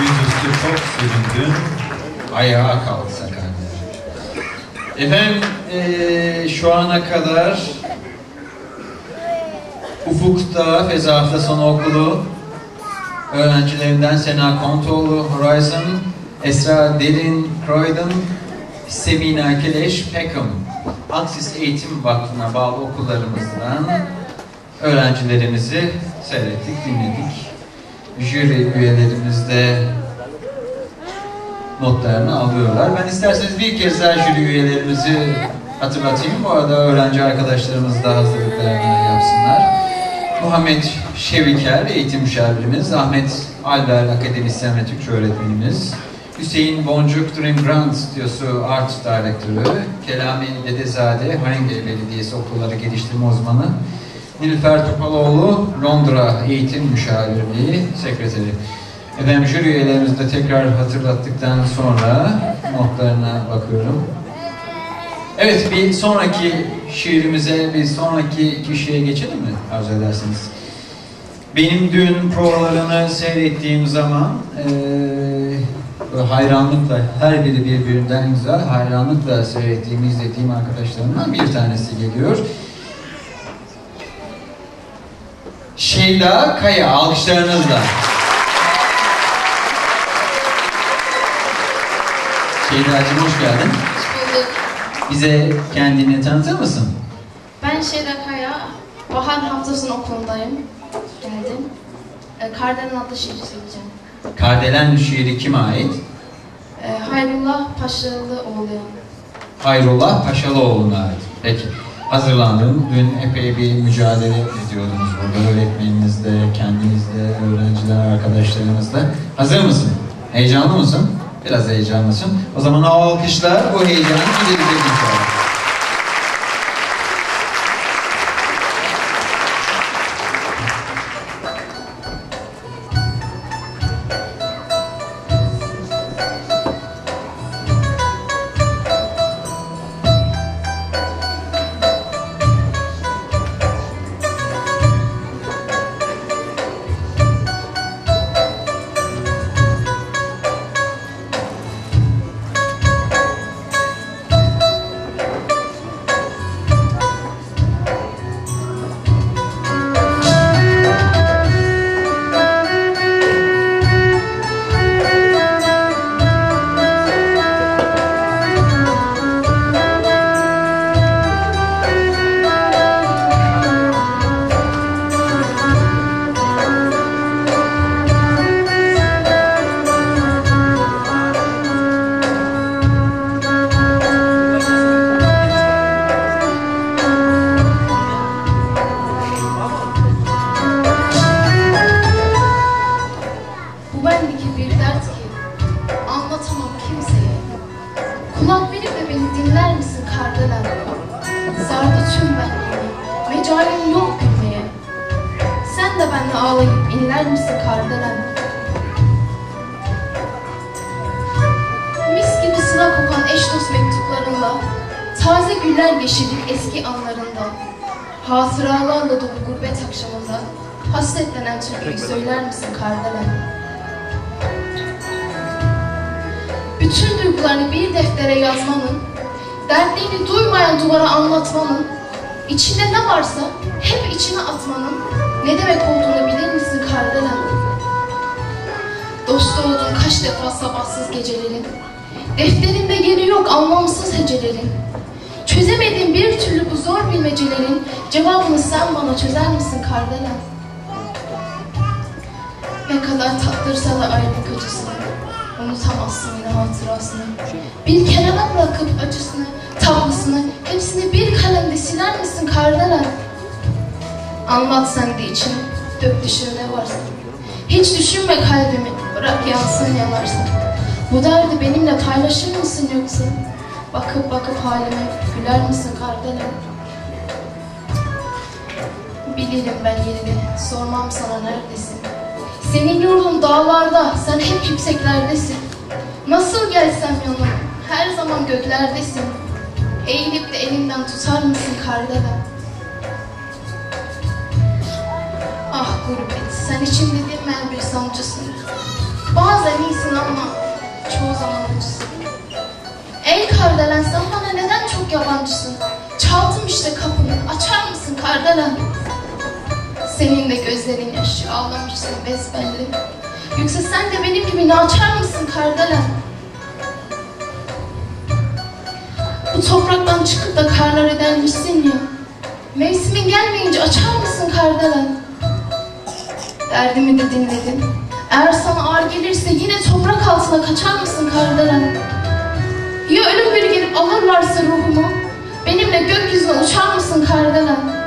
Yüzüstü çok süründün, ayağa kalksa kalbim. Efendim, eee, şu ana kadar Ufuk'ta Feza Hafta Sonu Okulu öğrencilerinden Sena Kontoğlu, Horizon, Esra Derin, Croydon, Semina Keleş, Peckham, Aksis Eğitim Vakfı'na bağlı okullarımızdan öğrencilerimizi seyrettik, dinledik. Jüri üyelerimiz de notlarını alıyorlar. Ben isterseniz bir kez daha jüri üyelerimizi hatırlatayım. Bu arada öğrenci arkadaşlarımız da hazırlıklarını yapsınlar. Muhammed Şeviker, eğitim müşavirimiz. Ahmet Alber, akademisyen ve Türkçe öğretmenimiz. Hüseyin Boncuk, Dream Grant Stüdyosu Art Director'ı. Kelami Dedezade, Haringey Belediyesi Okulları Geliştirme Uzmanı. Nilüfer Topaloğlu, Londra Eğitim Müşavirliği Sekreteri. Efendim jüri üyelerimizi de tekrar hatırlattıktan sonra notlarına bakıyorum. Evet, bir sonraki şiirimize, bir sonraki kişiye geçelim mi arzu ederseniz? Benim dün provalarını seyrettiğim zaman böyle hayranlıkla, her biri birbirinden güzel, hayranlıkla seyrettiğim, izlediğim arkadaşlarımdan bir tanesi geliyor. Şeyda Kaya, alkışlarınızla. Şeyda'cığım hoş geldin. Hoş bulduk. Bize kendini tanıtır mısın? Ben Şeyda Kaya, Bahar Haftası'nın okulundayım. Geldim. E, Kardelen adlı şiir söyleyeceğim. Kardelen şiiri kime ait? E, Hayrullah Paşalıoğlu. Hayrullah Paşalıoğlu'na ait. Peki. Hazırlandım. Dün epey bir mücadele ediyordunuz burada. Öğretmeninizle, kendinizle, öğrenciler, arkadaşlarınızla. Hazır mısın? Heyecanlı mısın? Biraz heyecanlısın. O zaman o alkışlar bu heyecanı giderecek inşallah. Mecalim yok gülmeye. Sen de benimle ağlayıp inler misin Kardelen? Mis gibi sıla kokan eş dost mektuplarında, taze güller yeşillik eski anlarında, hatıralarla dolu gurbet akşamında, hasretlenen türküyü söyler misin Kardelen? Bütün duygularını bir deftere yazmanın, dertlerini duymayan duvara anlatmanın, içinde ne varsa hep içine atmanın ne demek olduğunu bilir misin Kardelen? Dost oldun kaç defa sabahsız gecelerin, defterinde yeri yok anlamsız hecelerin. Çözemediğin bir türlü bu zor bilmecelerin cevabını sen bana çözer misin Kardelen? Ne kadar tattırsa da ayrılık acısını, unutamazsın yine hatırasını. Bir kenara bırakıp acısını, tatlısını, hepsini bir siler misin Kardelen? Anlat sen de içini, dök dışarı ne varsa. Hiç düşünme kalbimi, bırak yansın yanarsa. Bu derdi benimle paylaşır mısın yoksa? Bakıp bakıp halime güler misin Kardelen? Bilirim ben yerini, sormam sana neredesin? Senin yurdun dağlarda, sen hep yükseklerdesin. Nasıl gelsem yanına, her zaman göklerdesin. Eğilip de elimden tutar mısın Kardelen? Ah gurbet, sen içimde dinmeyen bir sancısın. Bazen iyisin ama çoğu zaman acısın. Ey Kardelen sen bana neden çok yabancısın? Çaldım işte kapını, açar mısın Kardelen? Senin de gözlerin yaşı ağlamışsın besbelli. Yoksa sen de benim gibi naçar mısın Kardelen? bu topraktan çıkıp da karlar edenmişsin ya. Mevsimin gelmeyince açar mısın kardelen? Derdimi de dinledin. Eğer sana ağır gelirse yine toprak altına kaçar mısın kardelen? Ya ölüm bir gelip alırlarsa ruhumu? Benimle gökyüzüne uçar mısın kardelen?